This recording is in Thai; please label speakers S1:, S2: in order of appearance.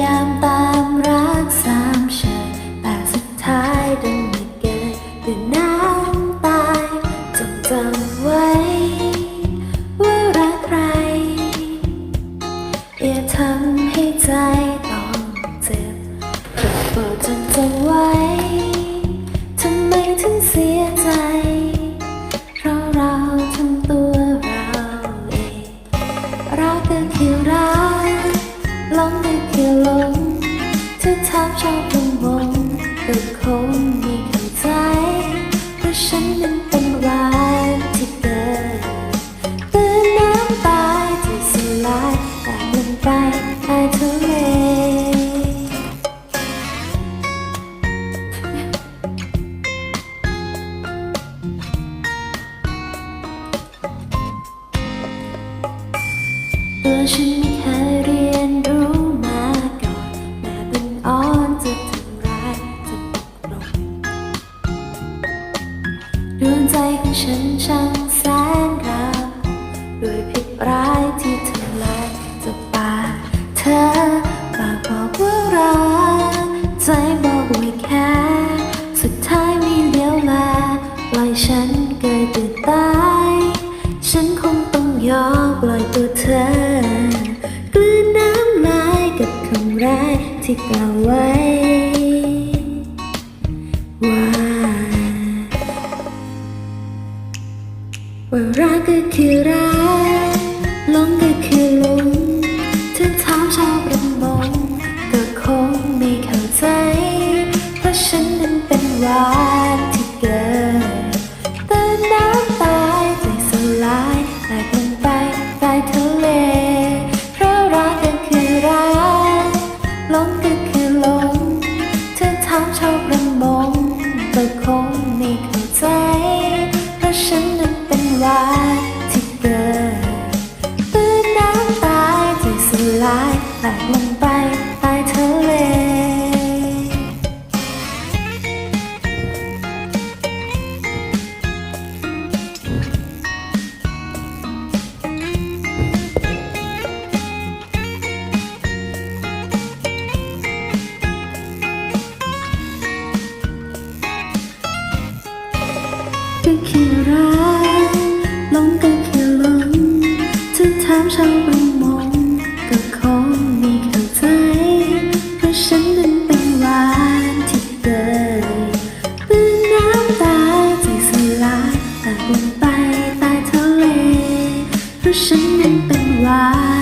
S1: ยามตามรักสามเฉยแต่สุดท้ายดันไม่เกิดเป็นหน้า 照不 ใจของฉันช่างแสนรักวด้วยผิดร้ายที่ทำลายจะปาเธอปาบอกว่ารักใจบอกว่าแค่สุดท้ายมีเดียวแลปล่อยฉันเกิดตื่นตาย ฉันคงต้องยอมปล่อยตัวเธอกลืนน้ำลายกับคำร้ายที่กล่าวไว้ ก็คือรักหลงก็คือายแบกมันไปใต้ทะเลก็แค่รักลงก็แค่ลงจะถามชาวบ้าน ราะฉันยังเป็นวาย